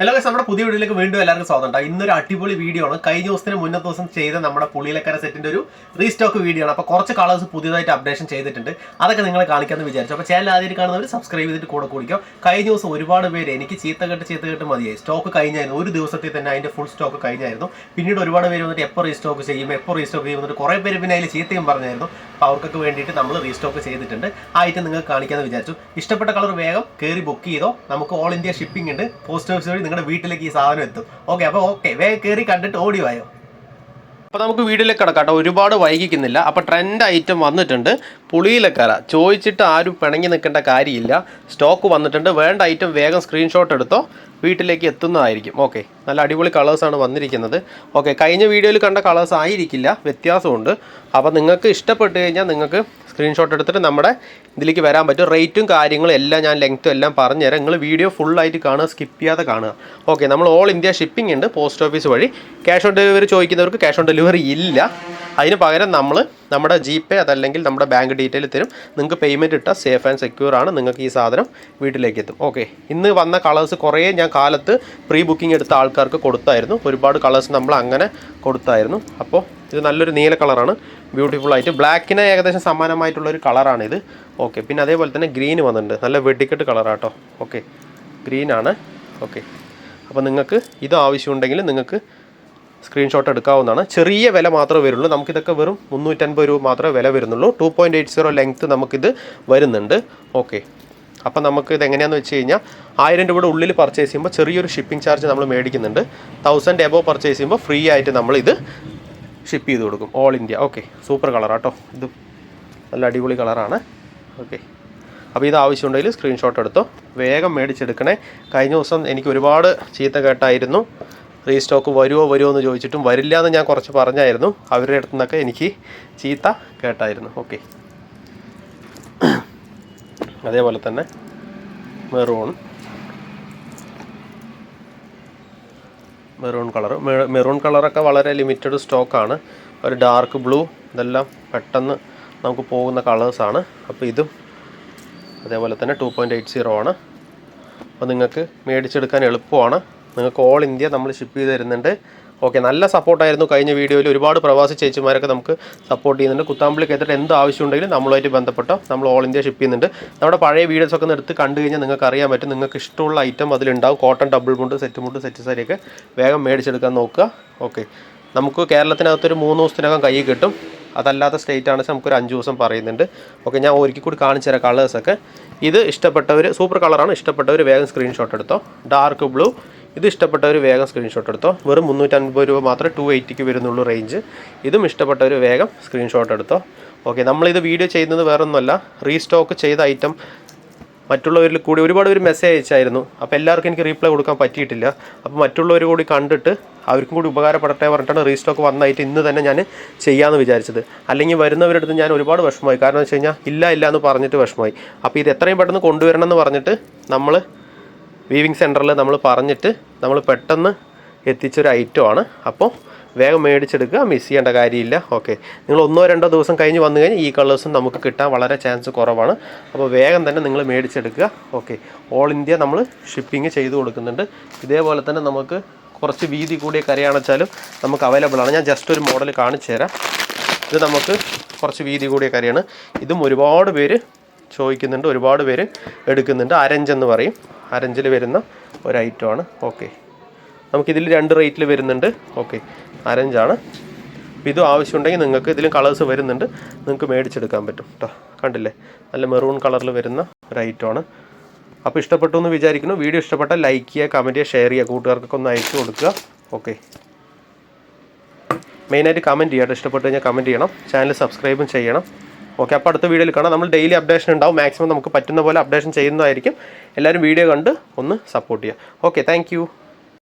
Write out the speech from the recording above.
Hello guys നമ്മുടെ പുതിയ വീഡിയോയിലേക്ക് വീണ്ടും എല്ലാവർക്കും സ്വാഗതം ഇന്നൊരു അടിപൊളി വീഡിയോ ആണ്. കഴിഞ്ഞ ദിവസത്തിന് മുന്നേ ദിവസം ചെയ്ത നമ്മുടെ പുളിയിലക്കര സെറ്റിന്റെ ഒരു റീസ്റ്റോക്ക് വീഡിയോ ആണ്. അപ്പോൾ കുറച്ച് കളേഴ്സ് പുതിയതായിട്ട് അപ്ഡേഷൻ ചെയ്തിട്ടുണ്ട്. അതൊക്കെ നിങ്ങളെ കാണിക്കാമെന്ന് വിചാരിച്ചു. അപ്പോൾ ചാനൽ ആദ്യം കാണുന്നവർ സബ്സ്ക്രൈബ് ചെയ്തിട്ട് കൂടെ കുടിക്കും. കഴിഞ്ഞ ദിവസം ഒരുപാട് പേര് എനിക്ക് ചീത്ത കെട്ട് ചീത്ത കെട്ട് മതിയായി. സ്റ്റോക്ക് കഴിഞ്ഞായിരുന്നു. ഒരു ദിവസത്തിൽ തന്നെ അതിന്റെ ഫുൾ സ്റ്റോക്ക് കഴിഞ്ഞായിരുന്നു. പിന്നീട് ഒരുപാട് പേര് വന്നിട്ട് എപ്പോൾ റീസ്റ്റോക്ക് ചെയ്യും എപ്പോൾ റീസ്റ്റോക്ക് ചെയ്യും എന്നിട്ട് കുറേ പേര് പിന്നെ അതിൽ ചീത്തയും പറഞ്ഞായിരുന്നു. അപ്പോൾ അവർക്കൊക്കെ വേണ്ടിയിട്ട് നമ്മൾ റീസ്റ്റോക്ക് ചെയ്തിട്ടുണ്ട്. ആ ഐറ്റം നിങ്ങൾക്ക് കാണിക്കാമെന്ന് വിചാരിച്ചു. ഇഷ്ടപ്പെട്ട കളർ വേഗം കയറി ബുക്ക് ചെയ്തോ. നമുക്ക് ഓൾ ഇന്ത്യ ഷിപ്പിംഗ് ഉണ്ട്. പോസ്റ്റ് ഓഫീസ് വഴി നിങ്ങളുടെ വീട്ടിലേക്ക് ഈ സാധനം എത്തും. ഓക്കെ അപ്പോൾ ഓക്കെ വേഗം കയറി കണ്ടിട്ട് ഓടി വായോ? അപ്പോൾ നമുക്ക് വീട്ടിലേക്ക് കിടക്കാം കേട്ടോ. ഒരുപാട് വൈകിക്കുന്നില്ല. അപ്പോൾ ട്രെൻഡ് ഐറ്റം വന്നിട്ടുണ്ട്. പുളിയിലക്കര ചോദിച്ചിട്ട് ആരും പിണങ്ങി നിൽക്കേണ്ട കാര്യമില്ല. സ്റ്റോക്ക് വന്നിട്ടുണ്ട്. വേണ്ട ഐറ്റം വേഗം സ്ക്രീൻഷോട്ട് എടുത്തോ. വീട്ടിലേക്ക് എത്തുന്നതായിരിക്കും. ഓക്കെ നല്ല അടിപൊളി കളേഴ്സാണ് വന്നിരിക്കുന്നത്. ഓക്കെ കഴിഞ്ഞ വീഡിയോയിൽ കണ്ട കളേഴ്സ് ആയിരിക്കില്ല. വ്യത്യാസമുണ്ട്. അപ്പോൾ നിങ്ങൾക്ക് ഇഷ്ടപ്പെട്ട് കഴിഞ്ഞാൽ നിങ്ങൾക്ക് സ്ക്രീൻഷോട്ട് എടുത്തിട്ട് നമ്മുടെ ഇതിലേക്ക് വരാൻ പറ്റും. റേറ്റും കാര്യങ്ങളും എല്ലാം ഞാൻ ലെങ്ത്തും എല്ലാം പറഞ്ഞുതരാം. നിങ്ങൾ വീഡിയോ ഫുള്ളായിട്ട് കാണുക സ്കിപ്പ് ചെയ്യാതെ കാണുക. ഓക്കെ നമ്മൾ ഓൾ ഇന്ത്യ ഷിപ്പിംഗ് ഉണ്ട് പോസ്റ്റ് ഓഫീസ് വഴി. ക്യാഷ് ഓൺ ഡെലിവറി ചോദിക്കുന്നവർക്ക് ക്യാഷ് ഓൺ ഡെലിവറി ഇല്ല. അതിന് പകരം നമ്മൾ നമ്മുടെ ജി പേ അതല്ലെങ്കിൽ നമ്മുടെ ബാങ്ക് ഡീറ്റെയിൽ തരും. നിങ്ങൾക്ക് പേയ്മെന്റ് ഇട്ടാൽ സേഫ് ആൻഡ് സെക്യൂർ ആണ്. നിങ്ങൾക്ക് ഈ സാധനം വീട്ടിലേക്ക് എത്തും ഓക്കെ ഇന്ന് വന്ന കളേഴ്സ് കുറേ ഞാൻ കാലത്ത് പ്രീ ബുക്കിംഗ് എടുത്ത ആൾക്കാർക്ക് കൊടുത്തായിരുന്നു. ഒരുപാട് കളേഴ്സ് നമ്മൾ അങ്ങനെ കൊടുത്തായിരുന്നു. അപ്പോൾ ഇത് നല്ലൊരു നീല കളറാണ് ബ്യൂട്ടിഫുൾ ആയിട്ട്. ബ്ലാക്കിന് ഏകദേശം സമാനമായിട്ടുള്ള ഒരു കളറാണ് ഇത്. ഓക്കെ പിന്നെ അതേപോലെ തന്നെ ഗ്രീൻ വന്നിട്ടുണ്ട്. നല്ല വെടിക്കെട്ട് കളറാട്ടോ ഓക്കെ ഗ്രീനാണ് ഓക്കെ അപ്പോൾ നിങ്ങൾക്ക് ഇത് ആവശ്യമുണ്ടെങ്കിൽ നിങ്ങൾക്ക് സ്ക്രീൻഷോട്ട് എടുക്കാവുന്നതാണ്. ചെറിയ വില മാത്രമേ വരുള്ളൂ. നമുക്കിതൊക്കെ വെറും മുന്നൂറ്റൻപത് രൂപ മാത്രമേ വില വരുന്നുള്ളൂ. Two point eight zero length നമുക്കിത് വരുന്നുണ്ട്. ഓക്കെ അപ്പം നമുക്ക് ഇത് എങ്ങനെയാണെന്ന് വെച്ച് കഴിഞ്ഞാൽ ആയിരം രൂപയുടെ ഉള്ളിൽ പർച്ചേസ് ചെയ്യുമ്പോൾ ചെറിയൊരു ഷിപ്പിംഗ് ചാർജ് നമ്മൾ മേടിക്കുന്നുണ്ട്. തൗസൻഡ് എബോ പർച്ചേസ് ചെയ്യുമ്പോൾ ഫ്രീ ആയിട്ട് നമ്മൾ ഇത് ഷിപ്പ് ചെയ്ത് കൊടുക്കും. ഓൾ ഇന്ത്യ ഓക്കെ സൂപ്പർ കളറാട്ടോ ഇത് നല്ല അടിപൊളി കളറാണ് ഓക്കെ അപ്പോൾ ഇത് ആവശ്യമുണ്ടെങ്കിൽ സ്ക്രീൻഷോട്ട് എടുത്തോ. വേഗം മേടിച്ചെടുക്കണേ. കഴിഞ്ഞ ദിവസം എനിക്ക് ഒരുപാട് ചീത്ത കേട്ടായിരുന്നു. റീസ്റ്റോക്ക് വരുമോ വരുമോ എന്ന് ചോദിച്ചിട്ടും വരില്ല എന്ന് ഞാൻ കുറച്ച് പറഞ്ഞായിരുന്നു. അവരുടെ അടുത്തു നിന്നൊക്കെ എനിക്ക് ചീത്ത കേട്ടായിരുന്നു. ഓക്കെ അതേപോലെ തന്നെ മെറൂൺ മെറൂൺ കളർ മെറൂൺ കളറൊക്കെ വളരെ ലിമിറ്റഡ് സ്റ്റോക്കാണ് ഒരു ഡാർക്ക് ബ്ലൂ ഇതെല്ലാം പെട്ടെന്ന് നമുക്ക് പോകുന്ന കളേഴ്സാണ് അപ്പോൾ ഇതും അതേപോലെ തന്നെ ടു പോയിന്റ് എയ്റ്റ് സീറോ ആണ്. അപ്പോൾ നിങ്ങൾക്ക് മേടിച്ചെടുക്കാൻ എളുപ്പമാണ്. നിങ്ങൾക്ക് ഓൾ ഇന്ത്യ നമ്മൾ ഷിപ്പ് ചെയ്ത് തരുന്നുണ്ട്. ഓക്കെ നല്ല സപ്പോർട്ടായിരുന്നു കഴിഞ്ഞ വീഡിയോയിൽ ഒരുപാട് പ്രവാസി ചേച്ചിമാരൊക്കെ നമുക്ക് സപ്പോർട്ട് ചെയ്യുന്നുണ്ട്. കുത്താമ്പിളിക്ക് എത്തിയിട്ട് എന്ത് ആവശ്യമുണ്ടെങ്കിലും നമ്മളുമായിട്ട് ബന്ധപ്പെട്ടോ നമ്മൾ ഓൾ ഇന്ത്യ ഷിപ്പ് ചെയ്യുന്നുണ്ട്. നമ്മുടെ പഴയ വീഡിയോസ് ഒക്കെ എടുത്ത് കണ്ടു കഴിഞ്ഞാൽ നിങ്ങൾക്ക് അറിയാൻ പറ്റും. നിങ്ങൾക്ക് ഇഷ്ടമുള്ള ഐറ്റം അതിലുണ്ടാവും. കോട്ടൺ ഡബിൾ മുണ്ട് സെറ്റ് മുണ്ട് സെറ്റ് സാരിയൊക്കെ വേഗം മേടിച്ചെടുക്കാൻ നോക്കുക. ഓക്കെ നമുക്ക് കേരളത്തിനകത്തൊരു മൂന്ന് ദിവസത്തിനകം കൈ കിട്ടും. അതല്ലാത്ത സ്റ്റേറ്റ് ആണെങ്കിൽ നമുക്കൊരു അഞ്ച് ദിവസം പറയുന്നുണ്ട്. ഓക്കെ ഞാൻ ഒരിക്കൽ കൂടി കാണിച്ചു തരാം കളേഴ്സൊക്കെ ഇത് ഇഷ്ടപ്പെട്ടവർ സൂപ്പർ കളറാണ് ഇഷ്ടപ്പെട്ടവർ വേഗം സ്ക്രീൻഷോട്ട് എടുത്തോ. ഡാർക്ക് ബ്ലൂ ഇത് ഇഷ്ടപ്പെട്ടവർ വേഗം സ്ക്രീൻഷോട്ട് എടുത്തോ. വെറും മുന്നൂറ്റൻപത് രൂപ മാത്രമേ ടു എയ്റ്റിക്ക് വരുന്നുള്ളൂ റേഞ്ച് ഇതും ഇഷ്ടപ്പെട്ടവർ വേഗം സ്ക്രീൻഷോട്ട് എടുത്തോ. ഓക്കെ നമ്മളിത് വീഡിയോ ചെയ്യുന്നത് വേറൊന്നുമല്ല. റീസ്റ്റോക്ക് ചെയ്ത ഐറ്റം മറ്റുള്ളവരിൽ കൂടി ഒരുപാട് പേര് മെസ്സേജ് അയച്ചായിരുന്നു. അപ്പോൾ എല്ലാവർക്കും എനിക്ക് റീപ്ലൈ കൊടുക്കാൻ പറ്റിയിട്ടില്ല. അപ്പോൾ മറ്റുള്ളവർ കൂടി കണ്ടിട്ട് അവർക്കും കൂടി ഉപകാരപ്പെടട്ടെ പറഞ്ഞിട്ടാണ് റീസ്റ്റോക്ക് വന്നായിട്ട് ഇന്ന് തന്നെ ഞാൻ ചെയ്യാമെന്ന് വിചാരിച്ചത്. അല്ലെങ്കിൽ വരുന്നവരുടെ അടുത്ത് ഞാൻ ഒരുപാട് വിഷമമായി. കാരണം വെച്ച് കഴിഞ്ഞാൽ ഇല്ല ഇല്ല എന്ന് പറഞ്ഞിട്ട് വിഷമമായി. അപ്പോൾ ഇത് എത്രയും പെട്ടെന്ന് കൊണ്ടുവരണം എന്ന് പറഞ്ഞിട്ട് നമ്മൾ വീവിങ് സെന്ററിൽ നമ്മൾ പറഞ്ഞിട്ട് നമ്മൾ പെട്ടെന്ന് എത്തിച്ചൊരു ഐറ്റമാണ് അപ്പോൾ വേഗം മേടിച്ചെടുക്കുക മിസ് ചെയ്യേണ്ട കാര്യമില്ല. ഓക്കെ നിങ്ങൾ ഒന്നോ രണ്ടോ ദിവസം കഴിഞ്ഞ് വന്നു കഴിഞ്ഞാൽ ഈ കളേഴ്സും നമുക്ക് കിട്ടാൻ വളരെ ചാൻസ് കുറവാണ്. അപ്പോൾ വേഗം തന്നെ നിങ്ങൾ മേടിച്ചെടുക്കുക. ഓക്കെ ഓൾ ഇന്ത്യ നമ്മൾ ഷിപ്പിംഗ് ചെയ്തു കൊടുക്കുന്നുണ്ട്. ഇതേപോലെ തന്നെ നമുക്ക് കുറച്ച് വീതി കൂടിയ കരയാണെച്ചാലും നമുക്ക് അവൈലബിൾ ആണ്. ഞാൻ ജസ്റ്റ് ഒരു മോഡൽ കാണിച്ചു തരാം ഇത് നമുക്ക് കുറച്ച് വീതി കൂടിയ കരയാണ് ഇതും ഒരുപാട് പേര് ചോദിക്കുന്നുണ്ട് ഒരുപാട് പേര് എടുക്കുന്നുണ്ട്. അരഞ്ച് എന്ന് പറയും. അരഞ്ചിൽ വരുന്ന ഒരു ഐറ്റമാണ് ഓക്കെ നമുക്കിതിൽ രണ്ട് റേറ്റിൽ വരുന്നുണ്ട്. ഓക്കെ അരഞ്ചാണ്. ഇതും ആവശ്യമുണ്ടെങ്കിൽ നിങ്ങൾക്ക് ഇതിലും കളേഴ്സ് വരുന്നുണ്ട്. നിങ്ങൾക്ക് മേടിച്ചെടുക്കാൻ പറ്റും കേട്ടോ കണ്ടില്ലേ? നല്ല മെറൂൺ കളറിൽ വരുന്ന ഒരു ഐറ്റമാണ് അപ്പോൾ ഇഷ്ടപ്പെട്ടു എന്ന് വിചാരിക്കുന്നു. വീഡിയോ ഇഷ്ടപ്പെട്ടാൽ ലൈക്ക് ചെയ്യുക കമന്റ് ചെയ്യുക ഷെയർ ചെയ്യുക. കൂട്ടുകാർക്കൊക്കെ ഒന്ന് അയച്ചു കൊടുക്കുക. ഓക്കെ മെയിനായിട്ട് കമന്റ് ചെയ്യാം ഇഷ്ടപ്പെട്ട് കഴിഞ്ഞാൽ കമന്റ് ചെയ്യണം. ചാനൽ സബ്സ്ക്രൈബും ചെയ്യണം. ഓക്കെ അപ്പോൾ അടുത്ത വീഡിയോയിൽ കാണാം. നമ്മൾ ഡെയിലി അപ്ഡേഷൻ ഉണ്ടാവും. മാക്സിമം നമുക്ക് പറ്റുന്ന പോലെ അപ്ഡേഷൻ ചെയ്യുന്നതായിരിക്കും. എല്ലാവരും വീഡിയോ കണ്ട് ഒന്ന് സപ്പോർട്ട് ചെയ്യുക. Okay thank